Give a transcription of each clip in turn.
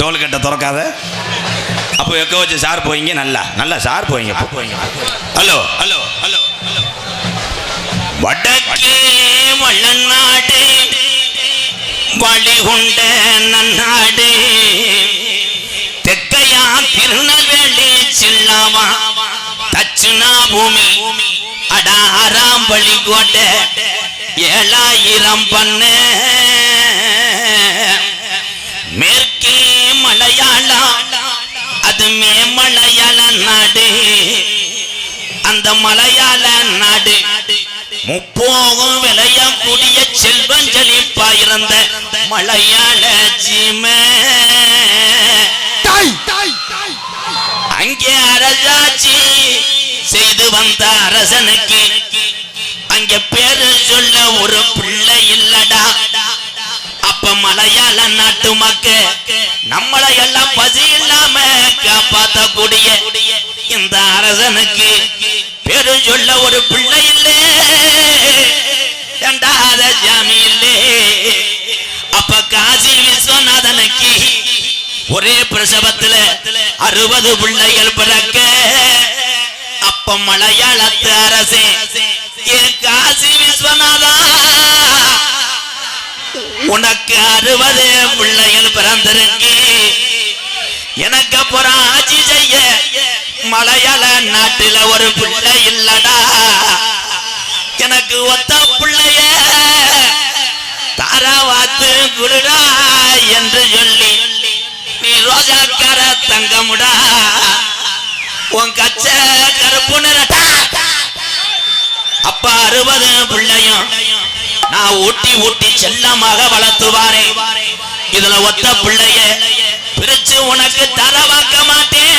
Toll கட்ட திறக்காத. அப்போ எக்க வச்சு சார் போயிங்க நல்லா. நல்லா சார் போயிங்க போயிங்க ஹலோ ஹலோ ஹலோ. வடக்கே வள்ளநாடு வழிகுண்ட நன்னாடு. தெக்கையா திருநெல்வேலி சில்லாமா தச்சுனா பூமி அடாராம் பள்ளி கோட்டை ஏழாயிரம் பண்ண. மேற்கு மலையாளம். அது மேமலையாள நாடு. அந்த மலையாள நாடு. முப்போகம் விளையக்கூடிய செல்வன் செழிப்பா இருந்த மலையாள சீமை. அங்கே அரசாட்சி செய்து வந்த அரசனுக்கு அங்கே பேரு சொல்ல ஒரு பிள்ளை இல்லடா. அப்ப மலையாள நாட்டு மக்க நம்மளை எல்லாம் பசி இல்லாம காப்பாத்தக்கூடிய இந்த அரசனுக்கு பேரு சொல்ல ஒரு பிள்ளை இல்லே ரெண்டாத ஜாமி இல்லே. அப்ப காசி விஸ்வநாதனுக்கு ஒரே பிரசவத்துல அறுபது பிள்ளைகள் பிறக்க அப்ப மலையாளத்து அரசே ஏ காசி விஸ்வநாதா உனக்கு அறுபது பிள்ளைகள் பிறந்திருக்கு. எனக்கு அப்புறம் ஆட்சி செய்ய மலையாள நாட்டில ஒரு பிள்ளை இல்லடா. எனக்கு ஒத்த பிள்ளைய தாராவாத்து குருடா என்று சொல்லி நீ ரோஜாக்கார தங்கமுடா. உன் கச்ச கருப்பு நிறட்டா அப்பா அறுபது பிள்ளையும் நான் ஊட்டி ஊட்டி செல்லமாக வளர்த்துவாரே. இதுல ஒத்த பிள்ளைய பிரிச்சு உனக்கு தரவாக்க மாட்டேன்.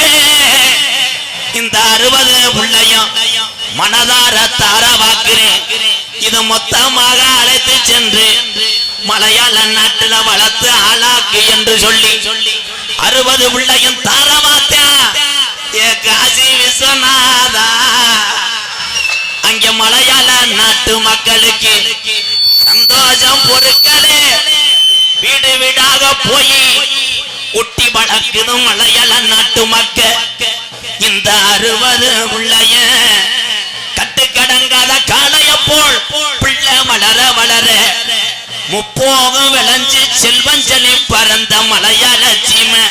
இந்த அறுபது பிள்ளையும் மனதார தாரவாக்குறேன். இது மொத்தமாக அழைத்து சென்று மலையாள நாட்டுல வளர்த்து ஆளாக்கு என்று சொல்லி சொல்லி அறுபது பிள்ளையும் தாரவாத்தா. ஏ காசி விஸ்வநாதா. அங்க மலையாள நாட்டு மக்களுக்கு சமாஜம் பொறுக்கலே. வீடு வீடாக போய் குட்டி வளர்க்குது மலையல நாட்டு மக்க. இந்த அறுபது உள்ளைய கட்டுக்கடங்காத காலைய போல் பிள்ளை வளர வளர முப்போகம் விளைஞ்சு செல்வஞ்சலி பறந்த மலையாள சீமை.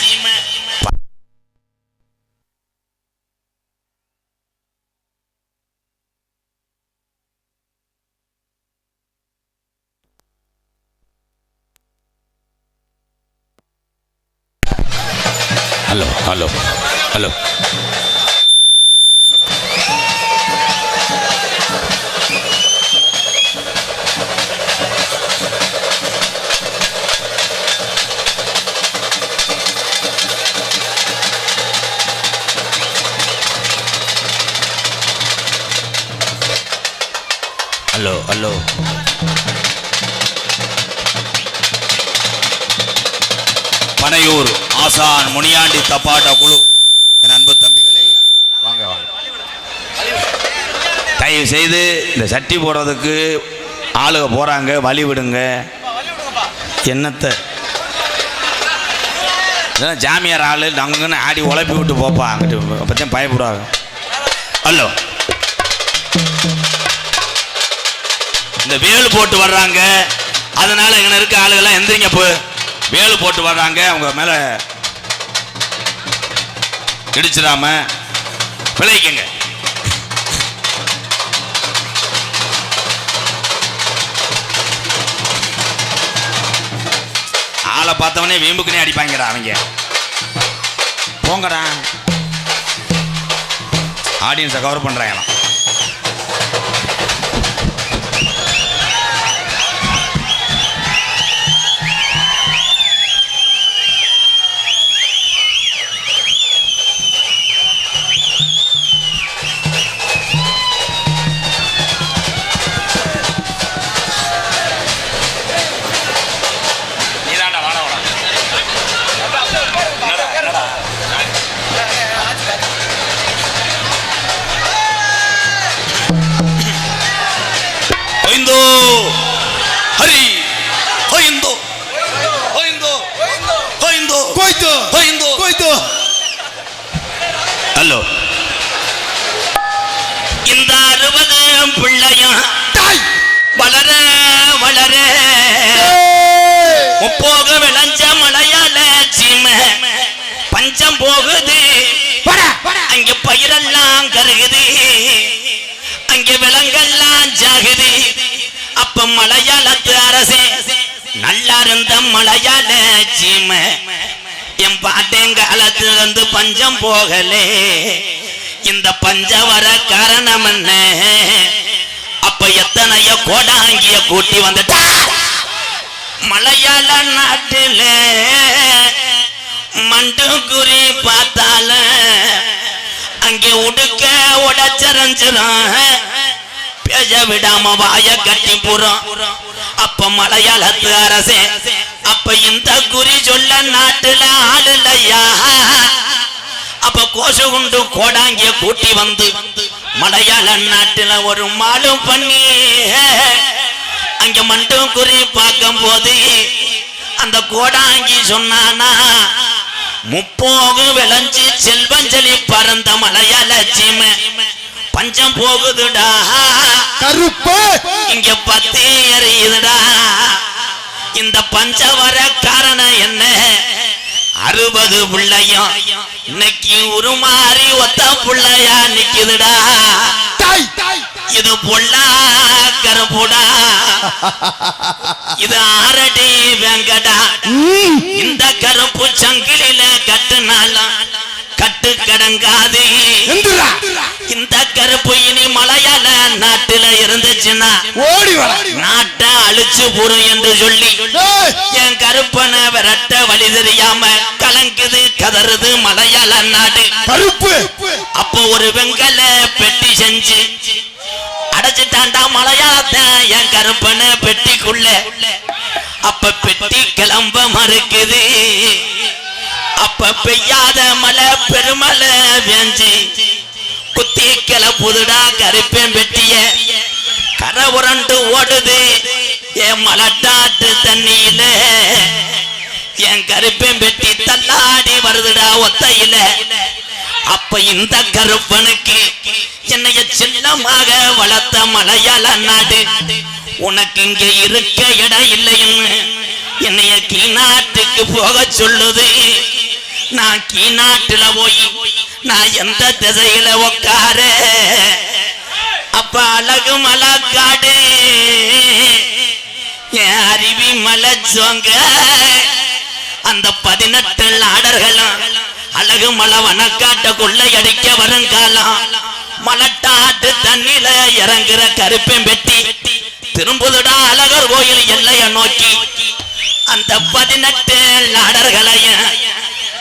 ஹலோ ஹலோ பனையூர் ஆசான் முனியாண்டி தப்பாட்ட குழு. என் அன்பு தம்பிகளே வாங்க வாங்க. தயவு செய்து இந்த சட்டி போடுறதுக்கு ஆளுக போறாங்க வழி விடுங்க என்னத்தை ஜாமியார் ஆளு நங்குன்னு ஆடி உழப்பி விட்டு போப்பா அங்கிட்டு. பற்றியும் பயப்படுவாங்க. ஹலோ. இந்த வேல் போட்டு வர்றாங்க. அதனால இங்க இருக்க ஆளுகள்லாம் எந்திரிங்க போ. வேல் போட்டு வர்றாங்க. அவங்க மேல இடிச்சிடாம பிழைக்குங்க ஆளை பார்த்தவனே வீம்புக்குனே அடிப்பாங்கடா அவங்க. போங்கடா. ஆடியன்ஸை கவர் பண்ணுறாங்களாம் கோய்த்து கோய்ந்து. கோய்த்து ஹலோ இந்த அறுபது பிள்ளையும் டாய். வளர வளர. முப்போக விளைஞ்ச மலையாள சீமை. பஞ்சம் போகுது. அங்க பயிரெல்லாம் கருகுது. அங்க விலங்கெல்லாம் ஜாகுது. அப்ப மலையாளத்து அரசே நல்லா இருந்த மலையாள சீமை. என் பாட்டேங்காலத்துல இருந்து பஞ்சம் போகலே. இந்த பஞ்ச வர காரணம் என்ன? அப்ப எத்தனைய கோடாங்கிய கூட்டி வந்துட்டா. மலையாள நாட்டில மண்டு குறி பார்த்தால அங்கே உடுக்க உடச்சரஞ்சிரும் பேச விடாம வாய கட்டி புறம். அப்ப மலையாளத்து அரசே அப்ப இந்த குறி சொல்ல நாட்டுல ஆள் இல்லையா அப்ப கோசு குண்டு கோடாங்கிய கூட்டி வந்து மலையாள நாட்டுல ஒரு மாலும் பண்ணி அங்க மட்டும் குறி பார்க்கும் போது அந்த கோடாங்கி சொன்னானா முப்போகு விளைஞ்சு செல்வஞ்சலி பறந்த மலையாள சீமை பஞ்சம் போகுதுடா. கருப்பு! இங்க பத்தி எறியுதுடா இந்த பஞ்சவர காரணம் என்ன? அறுபது பிள்ளையும். இன்னைக்கு உருமாறி ஒத்த பிள்ளையா நிக்குதுடா. இது பொல்லா கருப்புடா இது ஆரடி வெங்கடா. இந்த கருப்பு சங்கிலில கட்டுனாலும் கட்டு கடங்காது. இந்த கருப்பு இனி மலையாள நாட்டுல இருந்துச்சுன்னா நாட்டை அழிச்சு போடும் என்று சொல்லி. என் கருப்பனை விரட்ட வழி தெரியாம கலங்குது கதறுது மலையாள நாடு. கருப்பு. அப்போ ஒரு வெங்கல பெட்டி செஞ்சு அடைச்சிட்டாண்டா மலையாளத்தை என் கருப்பனை பெட்டிக்குள்ள. அப்ப பெட்டி கிளம்ப மறுக்குது. அப்ப பெய்யாத மலை பெருமலை வேஞ்சி குத்தி கிளப்புதுடா கருப்பேன் பெட்டிய கரை உரண்டு ஓடுது என் மலட்டாட்டு தண்ணியில. என் கருப்பேன் பெட்டி தள்ளாடி வருதுடா ஒத்தையில. அப்ப இந்த கருப்பனுக்கு என்னைய செல்லமாக வளர்த்த மலையாள நாடு. உனக்கு இங்க இருக்க இடம் இல்லைன்னு என்னைய கீழ்நாட்டுக்கு போக சொல்லுது. நான் கீநாட்டுல போய் நான் எந்த திசையில உக்கார? அப்ப அழகு மலக்காடு என் அருவி மலைச்சோங்க அந்த பதினெட்டு ஆடர்களும் அழகு மலை வனக்காட்ட அடிக்க வருங்காலம் மலட்டாட்டு தண்ணில இறங்குற கருப்பேன் வெட்டி திரும்புதுடா அழகர் கோயில் எல்லைய நோக்கி. அந்த பதினெட்டு நாடர்களையும்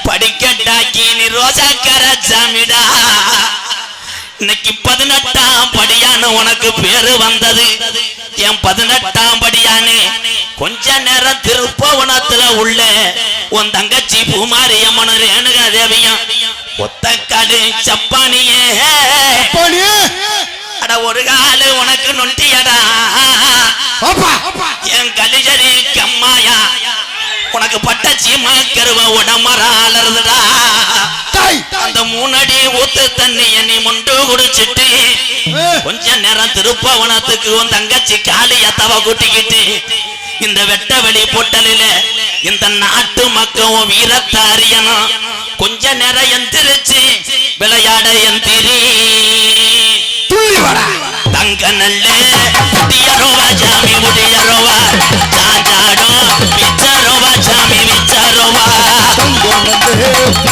படிக்கட்டாக்கி நீ ரோசாக்கர சாமிடா இன்னைக்கு பதினெட்டாம் படியான உனக்கு பேரு வந்தது. என் பதினெட்டாம் படியானே கொஞ்ச நேரம் திருப்பவனத்துல உள்ள உன் தங்கச்சி பூமாரியம்மன் ரேணுகா தேவியும் ஒத்தக்காடு சப்பானியே. போனி அட ஒரு காலு உனக்கு நொண்டியடா. என் கலிஜரி கம்மாயா. உனக்கு பட்டச்சி மாக்கருவ உடம்பராலருதுடா. டாய் அந்த மூணடி ஊத்து தண்ணி நீ முண்டு குடிச்சிட்டு கொஞ்ச நேரம் திருப்பவனத்துக்கு உன் தங்கச்சி காளிய தவ கூட்டிக்கிட்டு இந்த வெட்ட வெளி பொட்டலில இந்த நாட்டு மக்களும் வீரத்தை அறியணும். கொஞ்ச நேரம் எந்திரிச்சு விளையாட எந்திரி. துள்ளி வாடா. தங்க நல்ல முடியரோவா சாஞ்சாடோ விச்சரோவா சாமி விச்சரோவா Deus.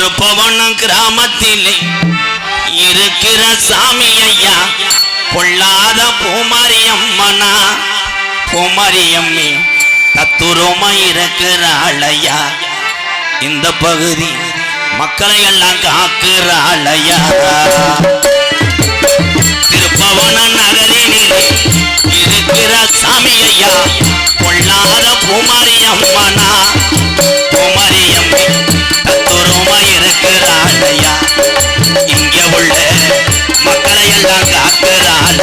திருப்பவனம் கிராமத்திலே இருக்கிற சாமி ஐயா பொல்லாத பூமாரியம்மனா பூமாரியம்மி தத்துருமா இருக்கிறாள் ஐயா இந்த பகுதி மக்களை எல்லாம் காக்குறாள் ஐயா திருப்பவன நகரிலே இருக்கிற சாமி ஐயா பொல்லாத பூமாரி அம்மனா பூமாரி அம்மி இங்க உள்ள மக்களை எல்லாம் காக்கிறாள்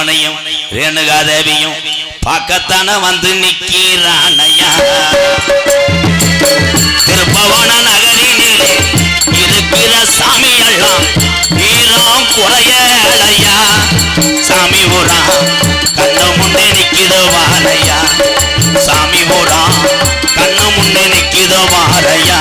அம்மனையும் ரேணுகாதேவியும் பக்கத்தான வந்து நிக்கிறானையா? திருப்பவன நகரினிலே இருக்கிற சாமி எல்லாம் வீரம் குறையலையா? சாமி ஊரா கண்ண முன்னே நிக்கிதோ வாரையா சாமி ஊரா கண்ண முன்னே நிக்கிதோ வாரையா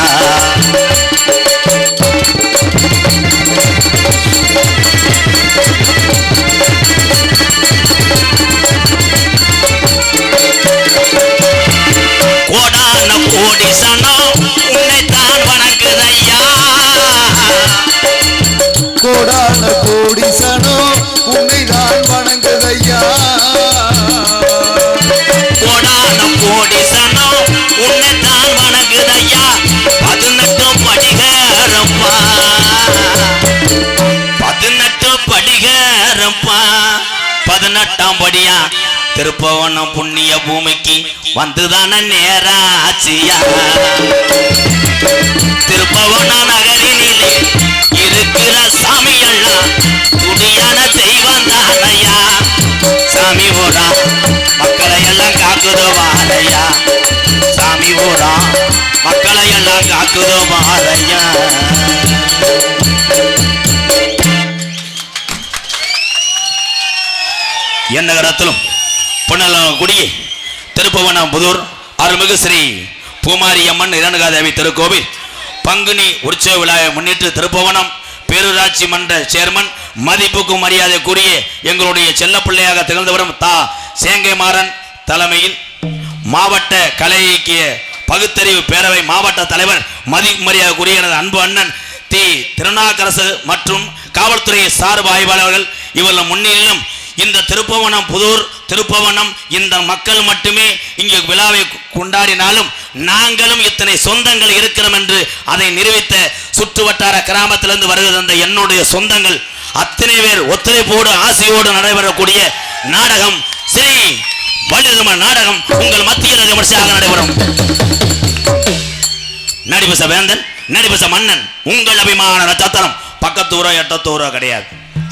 வந்துதான நேராச்சியா? திருப்பவன நகரினிலே இருக்கிற சாமி எல்லாம் துணியான தெய்வம் தானையா? சாமி ஓரா மக்களை எல்லாம் காக்குதோ வாரையா? சாமி ஓரா மக்களை எல்லாம் காக்குதோ வாரையா? என்ன கடத்திலும் பொன்னலம் குடியே திருப்பவனம் புதூர் அருள்மிகு ஸ்ரீ பூமாரி அம்மன் இரணுகாதேவி திருக்கோவில். பங்குனி உற்சவ விழாவை முன்னிட்டு திருப்பவனம் பேரூராட்சி மன்ற சேர்மன் மதிப்புக்கும் மரியாதைக்குரிய எங்களுடைய செல்லப்பிள்ளையாக திகழ்ந்தவரும் தா. சேங்கை மாறன் தலைமையில் மாவட்ட கலை இயக்கிய பகுத்தறிவு பேரவை மாவட்ட தலைவர் மதிப்பு மரியாதைக்குரிய எனது அன்பு அண்ணன் தி. திருநாக்கரசு மற்றும் காவல்துறை சார்பு ஆய்வாளர்கள் இவர்கள் முன்னிலும் இந்த திருப்பவனம் புதூர் திருப்பவனம் இந்த மக்கள் மட்டுமே இங்கு விழாவை கொண்டாடினாலும் நாங்களும் இத்தனை சொந்தங்கள் இருக்கிறோம் என்று அதை நிரூபித்த சுற்று வட்டார கிராமத்திலிருந்து வருகிற அந்த என்னுடைய சொந்தங்கள் அத்தனை பேர் ஒத்துழைப்போடு ஆசையோடு நடைபெறக்கூடிய நாடகம் ஸ்ரீ வள்ளிதம நாடகம் உங்கள் மத்தியில் விமர்சையாக நடைபெறும். நடிபச வேந்தன் நடிபச மன்னன் உங்கள் அபிமான நட்சத்திரம். பக்கத்தூரோ எட்டத்தூரோ கிடையாது.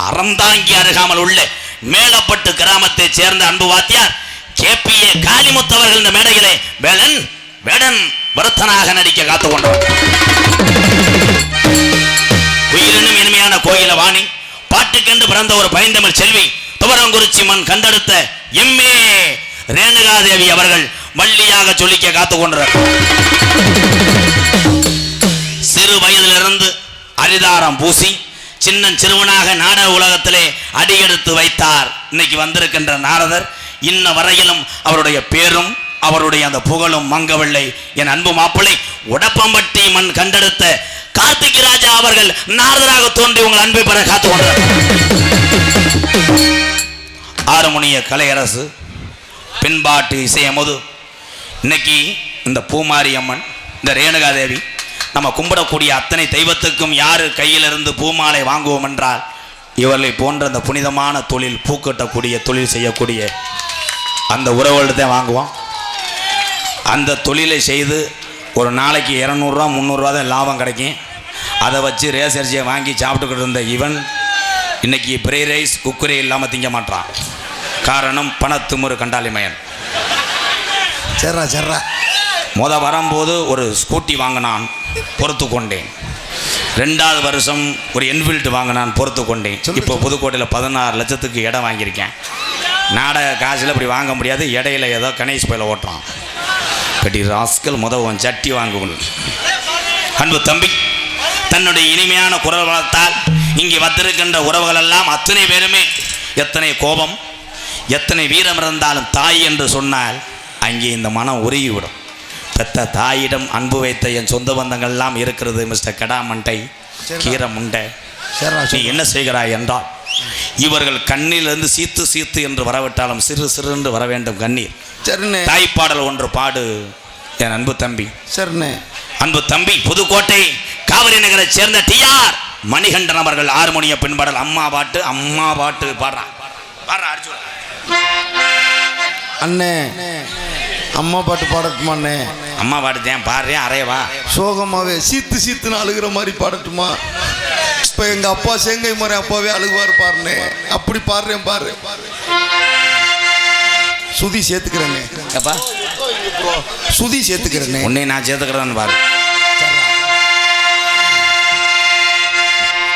அறந்தாங்கி அருகாமல் உள்ள மேலப்பட்டு கிராமத்தைச் சேர்ந்த அன்பு வாத்தியார் கே பி ஏ காளிமுத்தவர்கள் இந்த மேடையிலே வேலன் வேடன் வருத்தனாக நடிக்க காத்து கொண்டார். குயிலினும் இனிமையான கோயில வாணி பாட்டுக்கென்று பிறந்த ஒரு பயந்தமிழ் செல்வி துவரங்குறிச்சி மண் கண்டெடுத்த எம்ஏ ரேணுகாதேவி அவர்கள் வள்ளியாக சொல்லிக்க காத்து கொண்டார். சிறு வயதிலிருந்து அரிதாரம் பூசி சின்னன் சிறுவனாக நாடக உலகத்திலே அடியெடுத்து வைத்தார். இன்னைக்கு வந்திருக்கின்ற நாரதர் இன்ன வரையிலும் அவருடைய பேரும் அவருடைய அந்த புகழும் மங்கவில்லை. என் அன்பு மாப்பிள்ளை உடப்பம்பட்டி மண் கண்டெடுத்த கார்த்திக் ராஜா அவர்கள் நாரதராக தோன்றி உங்கள் அன்பை பெற காத்து கொண்டார் ஆறுமுனிய கலையரசு பின்பாட்டு இசையமுது. இன்னைக்கு இந்த பூமாரி அம்மன் இந்த ரேணுகாதேவி நம்ம கும்பிடக்கூடிய அத்தனை தெய்வத்துக்கும் யாரு கையிலிருந்து பூமாலை வாங்குவோம் என்றால் இவர்களை போன்ற அந்த புனிதமான தொழில் பூக்கட்டக்கூடிய தொழில் செய்யக்கூடிய அந்த உறவுகள்ட்ட தான் வாங்குவோம். அந்த தொழிலை செய்து ஒரு நாளைக்கு இரநூறுவா முந்நூறுரூவா தான் லாபம் கிடைக்கும். அதை வச்சு ரேஸ் அரிசியை வாங்கி சாப்பிட்டுக்கிட்டு இருந்த இவன் இன்னைக்கு பிரே ரைஸ் குக்கரே இல்லாமல் திங்க மாட்டான் காரணம் பணத்துமுறு கண்டாலிமயன் சர்ரா சர்ரா முத வரும்போது ஒரு ஸ்கூட்டி வாங்கினான். பொறுத்து கொண்டேன் ரெண்டாவது வருஷம் ஒரு என்ஃபீல்டு வாங்கினான் பொறுத்து கொண்டேன் இப்போ புதுக்கோட்டையில் பதினாறு லட்சத்துக்கு இடம் வாங்கியிருக்கேன். நாடக காசில் இப்படி வாங்க முடியாது இடையில ஏதோ கணேஷ் பயில ஓட்டுறான். கட்டி ராஸ்கல் முத உன் சட்டி வாங்குவோம். அன்பு தம்பி தன்னுடைய இனிமையான குரல் வளர்த்தால் இங்கே வந்திருக்கின்ற உறவுகள் எல்லாம் அத்தனை பேருமே எத்தனை கோபம் எத்தனை வீரம் இருந்தாலும் தாய் என்று சொன்னால் அங்கே இந்த மனம் உருகிவிடும். பெத்த தாயிடம் அன்பு வைத்த என் சொந்த பந்தங்கள் எல்லாம் இருக்கிறது மிஸ்டர் கடாமண்டை கீரை முண்டை சர்ரா நீ என்ன செய்கிறாய் என்றால் இவர்கள் கண்ணிலிருந்து சீத்து சீத்து என்று வரவிட்டாலும் சிறு சிறு என்று வர வேண்டும் கண்ணீர். சரிண்ணே. தாய்ப்பாடல் ஒன்று பாடு என் அன்பு தம்பி. சரிண்ணே. அன்பு தம்பி புதுக்கோட்டை காவிரி நகரை சேர்ந்த டிஆர் மணிகண்டன் அவர்கள் ஆறுமணிய பின்பாடல் அம்மா பாட்டு அம்மா பாட்டு பாடுறான். பாடுறான் அர்ஜுன். அண்ணே. அம்மா பாட்டு பாடட்டுமா அண்ணே? அம்மா பாட்டு தான் பாடுறேன் அறையவா சோகமாவே சீத்து சீத்துன்னு அழுகிற மாதிரி பாடட்டுமா? இப்ப எங்க அப்பா செங்கை மாதிரி அப்பாவே அழுகுவார் பாருண்ணே. அப்படி பாடுறேன் பாரு. சுதி சேர்த்துக்கிறேண்ணே. எப்பா? சுதி சேர்த்துக்கிறேண்ணே. உன்னை நான் சேர்த்துக்கிறேன்னு பாரு.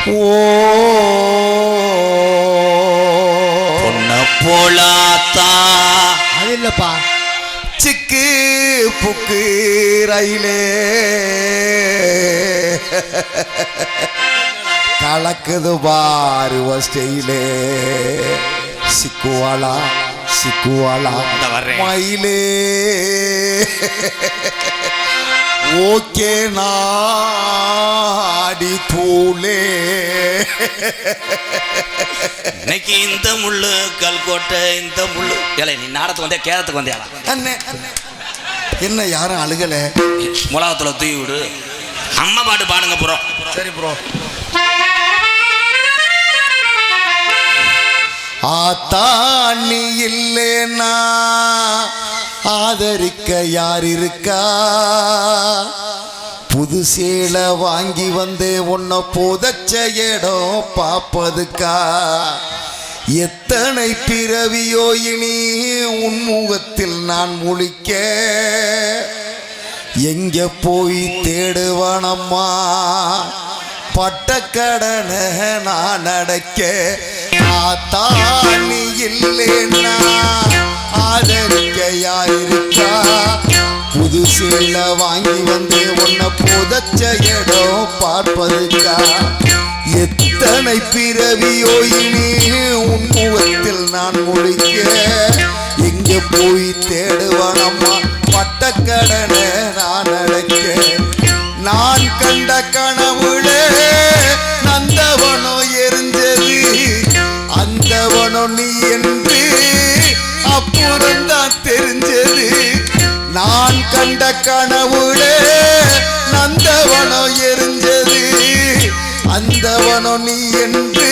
ஓ. பொண்ண போலாத்தா. அது இல்லப்பா. சிக்கு புக்கு ரயிலே. கலக்குது பாரு ஸ்டெயிலே சிக்குவாளா சிக்குவாளா. மயிலே. ஓகே நாடி தூளே. இன்னைக்கு இந்த முள்ளு கல்கோட்டை இந்த முள்ளு. ஏலே நீ நாடத்துக்கு வந்தே கேரத்துக்கு வந்தியாடா அண்ணே என்ன யாரும் அழுகல? முலாகத்துல தூவி விடு. அம்மா பாட்டு பாடுங்க புறம் சரி ப்ரோ. ஆத்தா நீ இல்லேனா ஆதரிக்க யார் இருக்கா புது சேலை வாங்கி வந்தே உன்னை புதைச்ச இடம் பார்ப்பதுக்கா? எத்தனை பிறவியோ இனி உன்முகத்தில் நான் முழிக்க? எங்க போய் தேடுவானம்மா? பட்டக்கடனை நான் அடைக்க ஆத்தா நீ இல்லைன்னா ஆதரிக்க யார் வாங்கி வந்து உன்னை புதச்ச இடம் பார்ப்பதுக்கா? எத்தனை பிறவியோ இனி உன் முகத்தில் நான் முடிக்க எங்க போய் தேடுவானம்மா பட்டக்கடனை நான் அடைக்க. நான் கண்ட கனவு அந்தவனோ நீ என்று அப்புறம்தான் தெரிஞ்சது. நான் கண்ட கனவுளே நந்தவனோ எரிஞ்சது. அந்தவனோ நீ என்று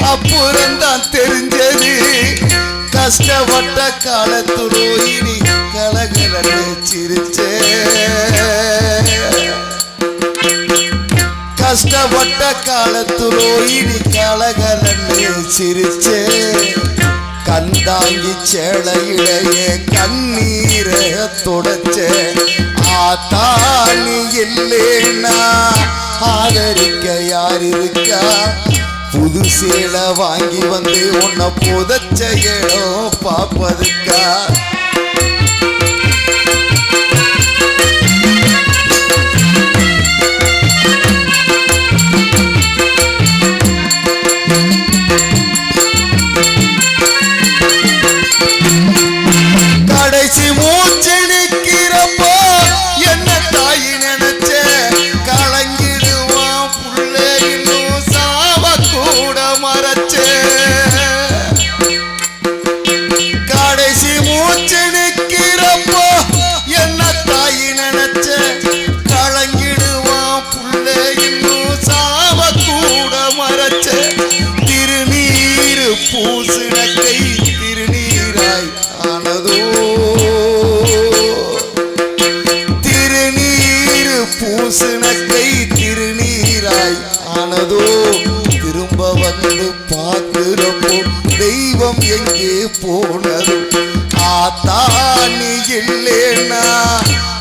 அப்புறம்தான் தெரிஞ்சது. கஷ்டப்பட்ட காலத்து காலத்துரோயினி கலகலன்னு சிரிச்சே. கஷ்டப்பட்ட காலத்துலோ இனி கலகலன்னு சிரிச்சே கந்தாங்கி சேலையிடையே கண்ணீரை தொடச்சே ஆத்தாணி இல்லைன்னா ஆதரிக்க யார் இருக்கா? புது சேலை வாங்கி வந்து உன்னை புதச்ச ஏழோ பார்ப்பதுக்கா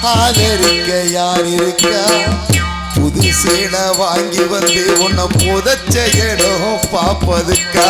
ஆதரிக்க யார் இருக்கா புது சேலை வாங்கி வந்து உன்னை புதைச்ச இடம் பார்ப்பதுக்கா?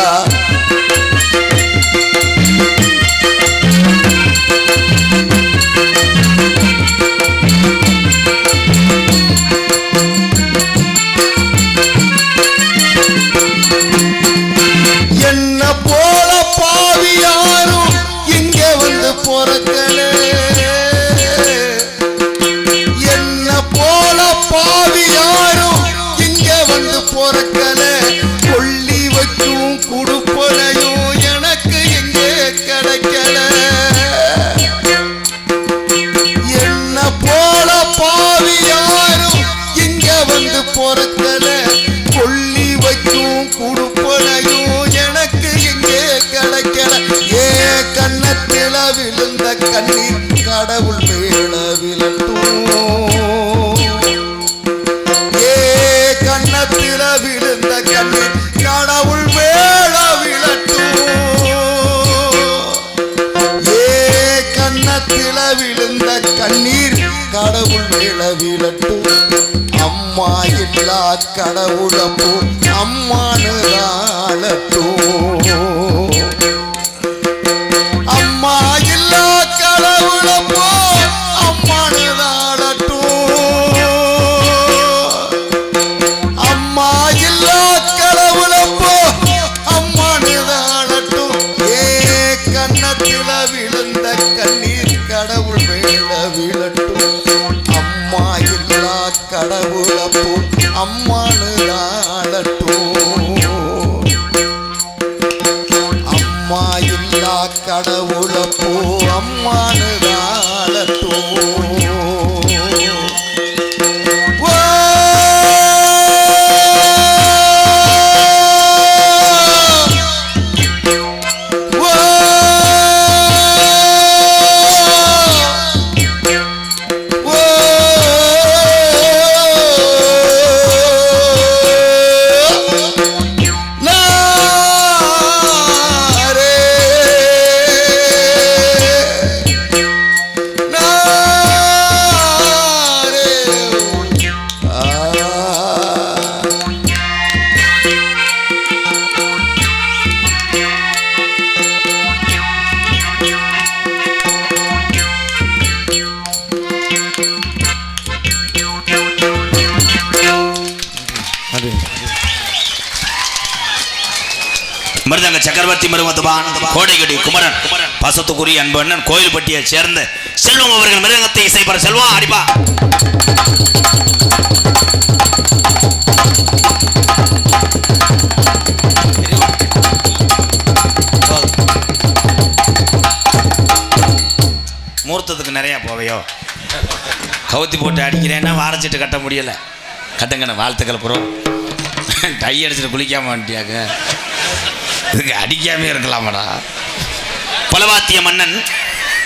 கண்ணத்தில விழுந்த கண்ணீர் கடவுள் மேல விழட்டும். அம்மா இல்லா கடவுளப்போ அம்மா கோடைகடி குமரன் பசத்துக்குரிய அன்பு அண்ணன் கோயில்பட்டியை சேர்ந்த செல்வம் அவர்கள் மிருகத்தை இசைப்பற செல்வம் அடிப்பா. மூர்த்தத்துக்கு நிறையா போவையோ. கவுத்தி போட்டு அடிக்கிறேன்னா வாரச்சிட்டு கட்ட முடியல. கட்டுங்கண்ணே வாழ்த்துக்கள் புறம் டை அடிச்சுட்டு குளிக்காம வந்துட்டியாங்க அதுக்கு அடிக்காமே இருக்கலாமடா. பலவாத்திய மன்னன்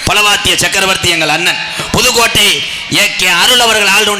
பலவாத்திய சக்கரவர்த்தி எங்கள் அண்ணன். புதுக்கோட்டை ஏ கே அருள் அவர்கள் ஆள்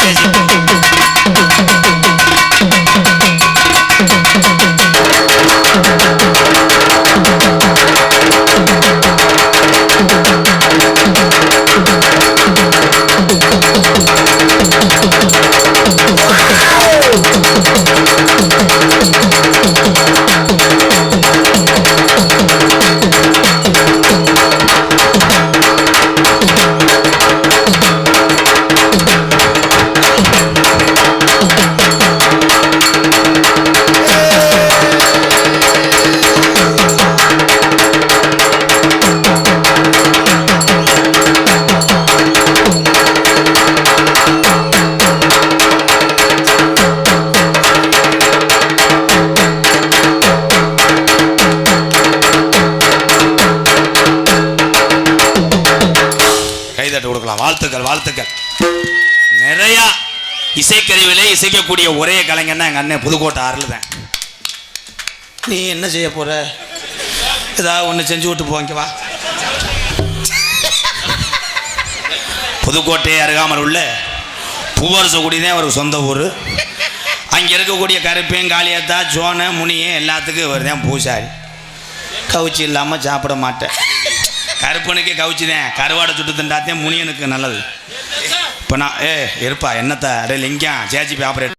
இசைக்கருவிலே இசைக்கக்கூடிய ஒரே கலைஞன்னா எங்கள் அண்ணன் புதுக்கோட்டை ஆறில் தான். நீ என்ன செய்ய போற? ஏதாவது ஒன்று செஞ்சு விட்டு போங்க வா. புதுக்கோட்டை அருகாமல் உள்ள பூவரசகுடி தான் அவருக்கு சொந்த ஊர். அங்கே இருக்கக்கூடிய கருப்பையும் காளியத்தா சோனை முனியும் எல்லாத்துக்கும் இவர் தான் பூசாரி. கவுச்சி இல்லாமல் சாப்பிட மாட்டேன். கருப்பனுக்கு கவுச்சி தான். கருவாடை சுட்டு திண்டாத்தேன் முனியனுக்கு நல்லது. இப்போ நான் ஏ இருப்பா. என்னத்த? அடே லிங்கம். JGP operate